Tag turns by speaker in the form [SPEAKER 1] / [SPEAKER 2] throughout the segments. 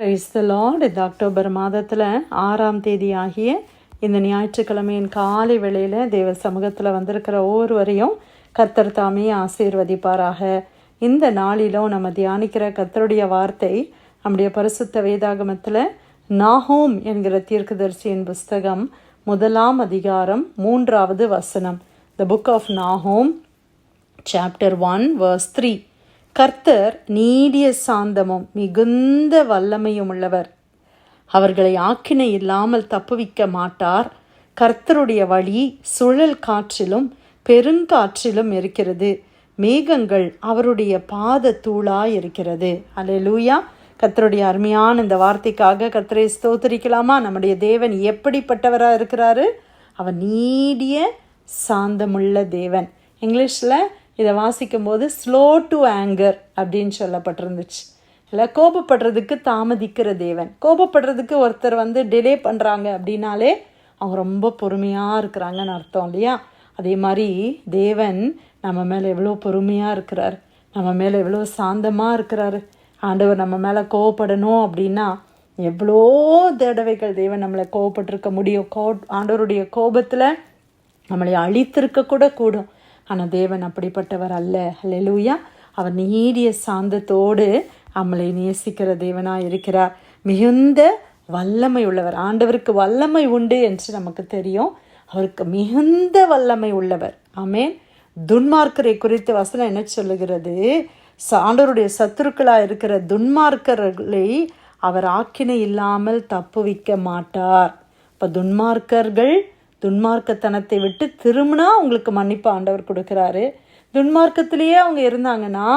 [SPEAKER 1] Price the lord இந்த October மாதத்தில் ஆறாம் தேதி ஆகிய இந்த ஞாயிற்றுக்கிழமையின் காலை வேளையில் தேவ சமூகத்தில் வந்திருக்கிற ஒவ்வொருவரையும் கர்த்தர் தாமே ஆசீர்வதிப்பாராக. இந்த நாளிலும் நம்ம தியானிக்கிற கர்த்தருடைய வார்த்தை நம்முடைய பரிசுத்த வேதாகமத்தில் நாஹோம் என்கிற தீர்க்கதரிசியின் புஸ்தகம் முதலாம் அதிகாரம் மூன்றாவது வசனம். The book of Nahum chapter one verse three கர்த்தர் நீடிய சாந்தமும் மிகுந்த வல்லமையும் உள்ளவர் அவர்களை ஆக்கினை இல்லாமல் தப்புவிக்க மாட்டார். கர்த்தருடைய வழி சுழல் காற்றிலும் பெருங்காற்றிலும் இருக்கிறது. மேகங்கள் அவருடைய பாத தூளாய் இருக்கிறது அல்லேலூயா கர்த்தருடைய அருமையான இந்த வார்த்தைக்காக கர்த்தரை ஸ்தோத்தரிக்கலாமா? நம்முடைய தேவன் எப்படிப்பட்டவராக இருக்கிறாரு? அவர் நீடிய சாந்தமுள்ள தேவன். இங்கிலீஷில் இதை வாசிக்கும்போது ஸ்லோ டு ஆங்கர் அப்படின்னு சொல்லப்பட்டிருந்துச்சு. இல்லை கோபப்படுறதுக்கு தாமதிக்கிற தேவன். கோபப்படுறதுக்கு ஒருத்தர் வந்து டிலே பண்ணுறாங்க அப்படின்னாலே அவங்க ரொம்ப பொறுமையாக இருக்கிறாங்கன்னு அர்த்தம் இல்லையா? அதே மாதிரி தேவன் நம்ம மேலே எவ்வளோ பொறுமையாக இருக்கிறார். நம்ம மேலே எவ்வளோ சாந்தமாக இருக்கிறாரு. ஆண்டவர் நம்ம மேலே கோவப்படணும் அப்படின்னா எவ்வளோ தடவைகள் தேவன் நம்மளை கோவப்பட்டிருக்க முடியும். கோ ஆண்டவருடைய கோபத்தில் நம்மளை அழித்திருக்க கூட கூடும். ஆனால் தேவன் அப்படிப்பட்டவர் அல்ல. அல்லேலூயா அவர் நீடிய சாந்தத்தோடு நம்மளை நேசிக்கிற தேவனாக இருக்கிறார். மிகுந்த வல்லமை உள்ளவர். ஆண்டவருக்கு வல்லமை உண்டு என்று நமக்கு தெரியும். அவருக்கு மிகுந்த வல்லமை உள்ளவர். ஆமேன். துன்மார்க்கரை குறித்து வசனம் என்ன சொல்லுகிறது? ஆண்டவருடைய சத்துருக்களாக இருக்கிற துன்மார்க்கர்களை அவர் ஆக்கினை இல்லாமல் தப்புவிக்க மாட்டார். இப்போ துன்மார்க்கர்கள் துன்மார்க்கத்தனத்தை விட்டு திரும்பினா அவங்களுக்கு மன்னிப்பு ஆண்டவர் கொடுக்குறாரு. துன்மார்க்கத்திலேயே அவங்க இருந்தாங்கன்னா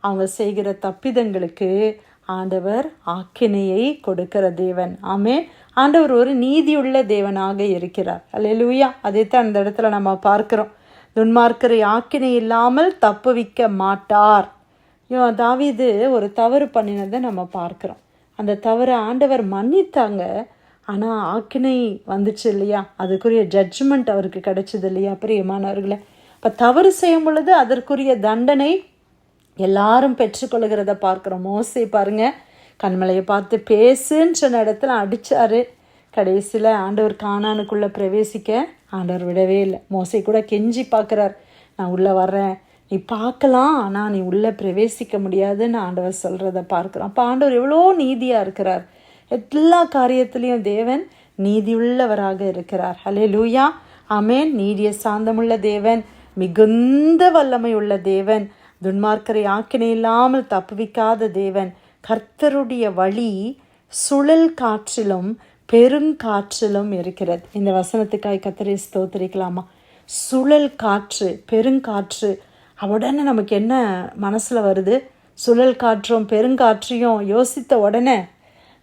[SPEAKER 1] அவங்க செய்கிற தப்பிதங்களுக்கு ஆண்டவர் ஆக்கினையை கொடுக்கிற தேவன். ஆமே ஆண்டவர் ஒரு நீதியுள்ள தேவனாக இருக்கிறார். அல்லேலூயா அதைத்தான் அந்த இடத்துல நம்ம பார்க்குறோம். துன்மார்க்கரை ஆக்கினை இல்லாமல் தப்புவிக்க மாட்டார். இவன் தாவீது ஒரு தவறு பண்ணினதை நம்ம பார்க்குறோம். அந்த தவறை ஆண்டவர் மன்னித்தாங்க. ஆனால் ஆக்கினை வந்துச்சு இல்லையா? அதுக்குரிய ஜட்ஜ்மெண்ட் அவருக்கு கிடைச்சது இல்லையா பிரியமானவர்களே இப்போ தவறு செய்யும் பொழுது அதற்குரிய தண்டனை எல்லாரும் பெற்றுக்கொள்கிறத பார்க்குறோம். மோசை பாருங்க கண்மலையை பார்த்து பேசுன்ற இடத்துல அடித்தாரு கடைசியில் ஆண்டவர் காணானுக்குள்ளே பிரவேசிக்க ஆண்டவர் விடவே இல்லை. மோசை கூட கெஞ்சி பார்க்குறார். நான் உள்ளே வர்றேன். நீ பார்க்கலாம் ஆனால் நீ உள்ளே பிரவேசிக்க முடியாதுன்னு ஆண்டவர் சொல்கிறத பார்க்குறோம். அப்போ ஆண்டவர் எவ்வளோ நீதியாக இருக்கிறார். எல்லா காரியத்திலையும் தேவன் நீதியுள்ளவராக இருக்கிறார். ஹலே லூயா அமேன் நீடிய சாந்தமுள்ள தேவன் மிகுந்த வல்லமை உள்ள தேவன் துன்மார்க்கரை ஆக்கினை இல்லாமல் தப்புவிக்காத தேவன் கர்த்தருடைய வழி சுழல் காற்றிலும் பெருங்காற்றிலும் இருக்கிறது. இந்த வசனத்துக்காய் கத்திரை ஸ்தோத்தரிக்கலாமா? சுழல் காற்று பெருங்காற்று உடனே நமக்கு என்ன மனசில் வருது? சுழல் காற்றும் பெருங்காற்றையும் யோசித்த உடனே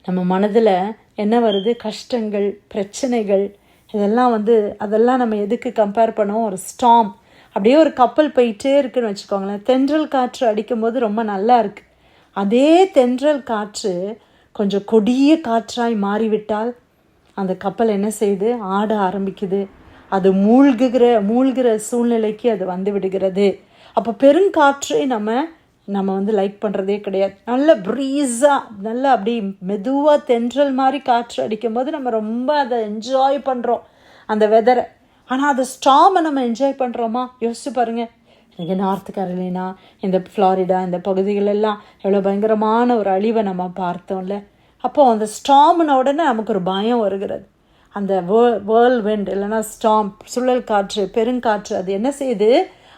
[SPEAKER 1] நம்ம மனதில் என்ன வருது? கஷ்டங்கள் பிரச்சனைகள் இதெல்லாம் வந்து அதெல்லாம் நம்ம எதுக்கு கம்பேர் பண்ணுவோம் ஒரு ஸ்டாம் அப்படியே ஒரு கப்பல் போயிட்டே இருக்குன்னு வச்சுக்கோங்களேன். தென்றல் காற்று அடிக்கும்போது ரொம்ப நல்லா இருக்குது அதே தென்றல் காற்று கொஞ்சம் கொடிய காற்றாய் மாறிவிட்டால் அந்த கப்பல் என்ன செய்யுது ஆட ஆரம்பிக்குது. அது மூழ்குகிற மூழ்கிற சூழ்நிலைக்கு அது வந்து விடுகிறது. அப்போ பெருங்காற்றை நம்ம நம்ம வந்து லைக் பண்ணுறதே கிடையாது. நல்ல ப்ரீஸாக நல்ல அப்படி மெதுவாக தென்றல் மாதிரி காற்று அடிக்கும்போது நம்ம ரொம்ப அதை என்ஜாய் பண்ணுறோம் அந்த வெதரை ஆனால் அந்த ஸ்டாமை நம்ம என்ஜாய் பண்ணுறோமா யோசிச்சு பாருங்கள் இங்கே நார்த் கரோலினா இந்த ஃப்ளாரிடா இந்த பகுதிகளெல்லாம் எவ்வளோ பயங்கரமான ஒரு அழிவை நம்ம பார்த்தோம்ல. அப்போது அந்த ஸ்டாம்ன உடனே நமக்கு ஒரு பயம் வருகிறது. அந்த வேர் வேர்ல் விண்ட் இல்லைன்னா ஸ்டாம்ப் சுழல் காற்று பெருங்காற்று அது என்ன செய்யுது?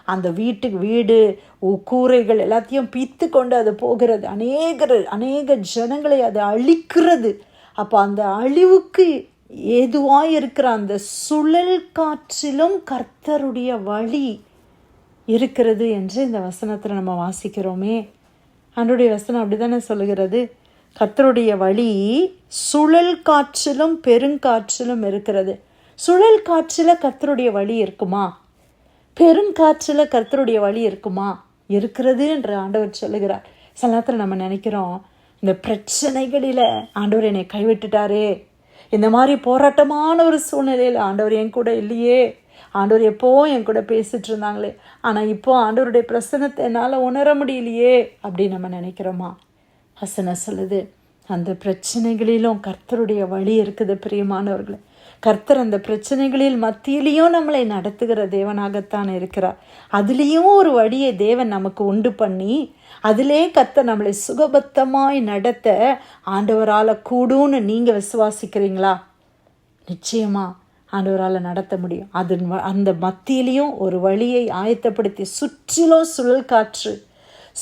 [SPEAKER 1] அந்த வீட்டுக்கு வீடு கூரைகள் எல்லாத்தையும் பித்து கொண்டு அது போகிறது. அநேகர் அநேக ஜனங்களை அது அழிக்கிறது. அப்போ அந்த அழிவுக்கு ஏதுவாக இருக்கிற அந்த சுழல் காற்றிலும் கர்த்தருடைய வழி இருக்கிறது என்று இந்த வசனத்தில் நம்ம வாசிக்கிறோமே. அன்றைய வசனம் அப்படி தானே சொல்லுகிறது? கர்த்தருடைய வழி சுழல் காற்றிலும் பெருங்காற்றிலும் இருக்கிறது. சுழல் காற்றில் கர்த்தருடைய வழி இருக்குமா? பெருங்காற்றில் கர்த்தருடைய வழி இருக்குமா? இருக்கிறது என்று ஆண்டவர் சொல்லுகிறார். சில நேரத்தில் நம்ம நினைக்கிறோம் இந்த பிரச்சனைகளில் ஆண்டவர் என்னை கைவிட்டுட்டாரே. இந்த மாதிரி போராட்டமான ஒரு சூழ்நிலையில் ஆண்டவர் என் கூட இல்லையே. ஆண்டவர் எப்போ என் கூட பேசிட்டு இருந்தாங்களே. ஆனால் இப்போ ஆண்டவருடைய பிரசனத்தை என்னால் உணர முடியலையே அப்படின்னு நம்ம நினைக்கிறோமா? ஹசன சொல்லுது அந்த பிரச்சனைகளிலும் கர்த்தருடைய வழி இருக்குது பிரியமானவர்களை. கர்த்தர் அந்த பிரச்சனைகளில் மத்தியிலையும் நம்மளை நடத்துகிற தேவனாகத்தான் இருக்கிறார். அதுலேயும் ஒரு வழியை தேவன் நமக்கு உண்டு பண்ணி அதிலே கர்த்தர் நம்மளை சுகபத்தமாய் நடத்த ஆண்டவரால் கூடும்னு நீங்கள் விசுவாசிக்கிறீங்களா? நிச்சயமா ஆண்டவரால் நடத்த முடியும். அது அந்த மத்தியிலையும் ஒரு வழியை ஆயத்தப்படுத்தி சுற்றிலும் சுழல் காற்று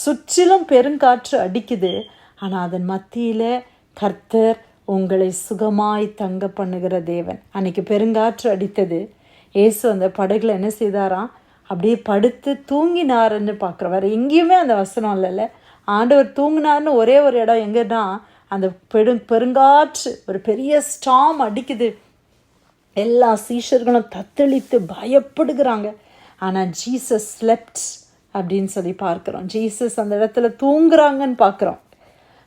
[SPEAKER 1] சுற்றிலும் பெருங்காற்று அடிக்குது. ஆனால் அதன் மத்தியில் கர்த்தர் உங்களை சுகமாய் தங்க பண்ணுகிற தேவன். அன்னைக்கு பெருங்காற்று அடித்தது. ஏசு அந்த படகுல என்ன செய்தாராம்? அப்படியே படுத்து தூங்கினாருன்னு பார்க்குறோம். வேறு எங்கேயுமே அந்த வசனம் இல்லைல்ல. ஆண்டவர் தூங்கினார்னு ஒரே ஒரு இடம் எங்கன்னா அந்த பெரு பெருங்காற்று ஒரு பெரிய ஸ்டாம் அடிக்குது. எல்லா சீஷர்களும் தத்தளித்து பயப்படுகிறாங்க. ஆனால் ஜீசஸ் ஸ்லெப்ட் அப்படின்னு சொல்லி பார்க்குறோம். ஜீசஸ் அந்த இடத்துல தூங்குறாங்கன்னு பார்க்குறோம்.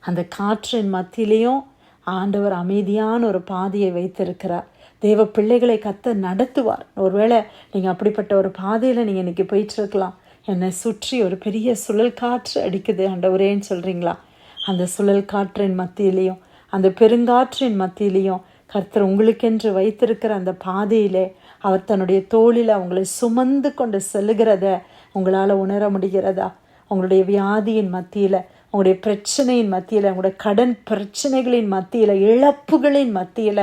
[SPEAKER 1] அந்த காற்றின் மத்தியிலையும் ஆண்டவர் அமைதியான ஒரு பாதையை வைத்திருக்கிறார். தேவ பிள்ளைகளை கத்த நடத்துவார். ஒருவேளை நீங்கள் அப்படிப்பட்ட ஒரு பாதையில் நீங்கள் இன்றைக்கி போயிட்டுருக்கலாம். என்னை சுற்றி ஒரு பெரிய சுழல் காற்று அடிக்குது ஆண்டவரேன்னு சொல்கிறீங்களா அந்த சுழல் காற்றின் மத்தியிலையும் அந்த பெருங்காற்றின் மத்தியிலையும் கர்த்தர் உங்களுக்கென்று வைத்திருக்கிற அந்த பாதையிலே அவர் தன்னுடைய தோளில் அவங்களை சுமந்து கொண்டு செல்லுகிறத உங்களால் உணர முடிகிறதா? உங்களுடைய வியாதியின் மத்தியில் உங்களுடைய பிரச்சனையின் மத்தியில் உங்களுடைய கடன் பிரச்சனைகளின் மத்தியில் இழப்புகளின் மத்தியில்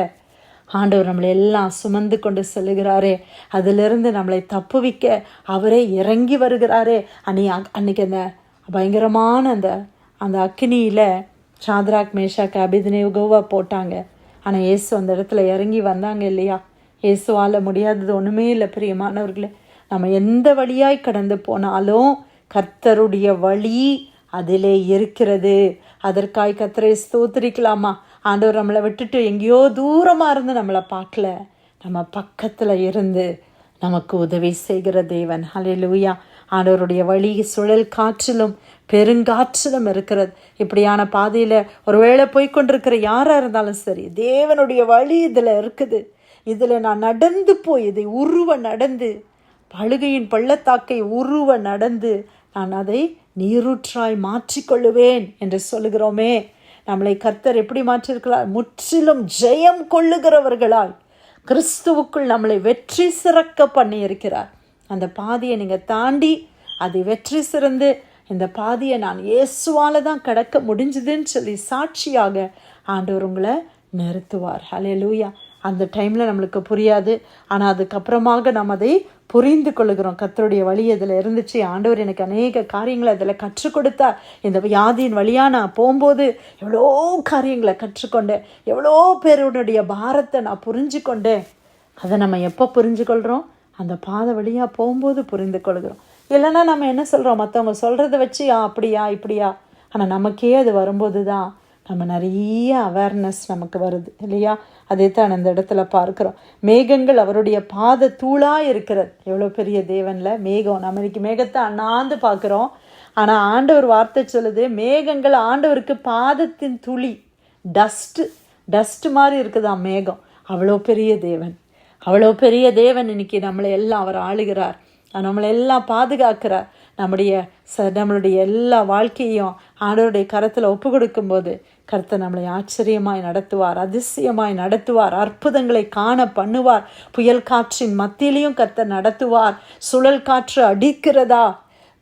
[SPEAKER 1] ஆண்டவர் நம்மளை எல்லாம் சுமந்து கொண்டு செல்லுகிறாரே. அதிலிருந்து நம்மளை தப்புவிக்க அவரே இறங்கி வருகிறாரே. அன்னி அன்னைக்கு அந்த பயங்கரமான அந்த அந்த அக்னியில் சாத்ராக் கபிதனை உகவாக போட்டாங்க. ஆனால் இயேசு அந்த இடத்துல இறங்கி வந்தாங்க இல்லையா? இயேசுவால் முடியாதது ஒன்றுமே இல்லை பிரியமானவர்களே. நம்ம எந்த வழியாய் கடந்து போனாலும் கர்த்தருடைய வழி அதிலே இருக்கிறது. அதற்காய் கத்தரை ஸ்தோத்திரிக்கலாமா? ஆண்டவர் நம்மளை விட்டுட்டு எங்கேயோ தூரமாக இருந்து நம்மளை பார்க்கல. நம்ம பக்கத்தில் இருந்து நமக்கு உதவி செய்கிற தேவன். ஹலே லூயா ஆண்டவருடைய வழி சுழல் காற்றிலும் பெருங்காற்றிலும் இருக்கிறது. இப்படியான பாதையில் ஒருவேளை போய்கொண்டிருக்கிற யாராக இருந்தாலும் சரி தேவனுடைய வழி இதில் இருக்குது. இதில் நான் நடந்து போய் இதை உருவ நடந்து பழுகையின் பள்ளத்தாக்கை உருவ நடந்து நான் அதை நீரூற்றாய் மாற்றிக்கொள்ளுவேன் என்று சொல்லுகிறோமே. நம்மளை கர்த்தர் எப்படி மாற்றிருக்கிறார்? முற்றிலும் ஜெயம் கொள்ளுகிறவர்களால் கிறிஸ்துவுக்குள் நம்மளை வெற்றி சிறக்க பண்ணியிருக்கிறார். அந்த பாதையை நீங்கள் தாண்டி அதை வெற்றி சிறந்து இந்த பாதையை நான் இயேசுவால தான் கடக்க முடிஞ்சுதுன்னு சொல்லி சாட்சியாக ஆண்டவர் உங்களை நிறுத்துவார். ஹலே லூயா அந்த டைமில் நம்மளுக்கு புரியாது. ஆனால் அதுக்கப்புறமாக நம்ம அதை புரிந்து கொள்கிறோம். கத்தருடைய வழி அதில் இருந்துச்சு. ஆண்டவர் எனக்கு அநேக காரியங்களை அதில் கற்றுக் கொடுத்தார். இந்த வியாதியின் வழியாக நான் போகும்போது எவ்வளோ காரியங்களை கற்றுக்கொண்டேன். எவ்வளோ பேருடைய பாரத்தை நான் புரிஞ்சு கொண்டேன் அதை நம்ம எப்போ புரிஞ்சு கொள்கிறோம் அந்த பாதை வழியாக போகும்போது புரிந்து கொள்கிறோம். இல்லைன்னா நம்ம என்ன சொல்கிறோம் மற்றவங்க சொல்கிறத வச்சு ஆ அப்படியா இப்படியா? ஆனால் நமக்கே அது வரும்போது தான் நம்ம நிறைய அவேர்னஸ் நமக்கு வருது இல்லையா? அதே தான் அந்த இடத்துல பார்க்குறோம். மேகங்கள் அவருடைய பாத தூளாக இருக்கிறது. எவ்வளோ பெரிய தேவனில்? மேகம். நம்ம இன்னைக்கு மேகத்தை அண்ணாந்து பார்க்குறோம். ஆனால் ஆண்டவர் வார்த்தை சொல்லுது மேகங்கள் ஆண்டவருக்கு பாதத்தின் துளி டஸ்ட்டு டஸ்ட் மாதிரி இருக்குதா மேகம். அவ்வளோ பெரிய தேவன். அவ்வளோ பெரிய தேவன் இன்னைக்கு நம்மளை எல்லாம் அவர் ஆளுகிறார். நம்மளை எல்லாம் பாதுகாக்கிறார். நம்முடைய ச நம்மளுடைய எல்லா வாழ்க்கையும் ஆண்டவருடைய கரத்தில் ஒப்பு கொடுக்கும்போது கர்த்தர் நம்மளை ஆச்சரியமாய் நடத்துவார் அதிசயமாய் நடத்துவார் அற்புதங்களை காண பண்ணுவார். புயல் காற்றின் மத்தியிலையும் கர்த்தர் நடத்துவார். சுழல் காற்று அடிக்கிறதா?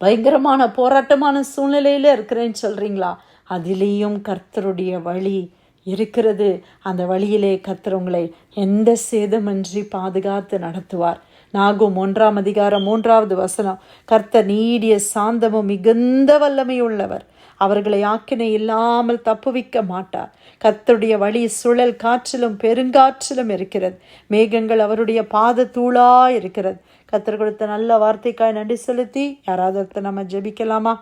[SPEAKER 1] பயங்கரமான போராட்டமான சூழ்நிலையில் இருக்கிறேன்னு சொல்கிறீங்களா அதிலேயும் கர்த்தருடைய வழி இருக்கிறது. அந்த வழியிலே கர்த்தர் உங்களை எந்த சேதமின்றி பாதுகாத்து நடத்துவார். நாகும் ஒன்றாம் அதிகாரம் மூன்றாவது வசனம். கர்த்தர் நீடிய சாந்தமும் மிகுந்த வல்லமையுள்ளவர். அவர்களை ஆக்கினை இல்லாமல் தப்புவிக்க மாட்டார். கர்த்தருடைய வழி சுழல் காற்றிலும் பெருங்காற்றிலும் இருக்கிறது. மேகங்கள் அவருடைய பாத தூளா இருக்கிறது. கத்தர் கொடுத்த நல்ல வார்த்தைக்காய் நன்றி செலுத்தி யாராவது நம்ம ஜெபிக்கலாமா?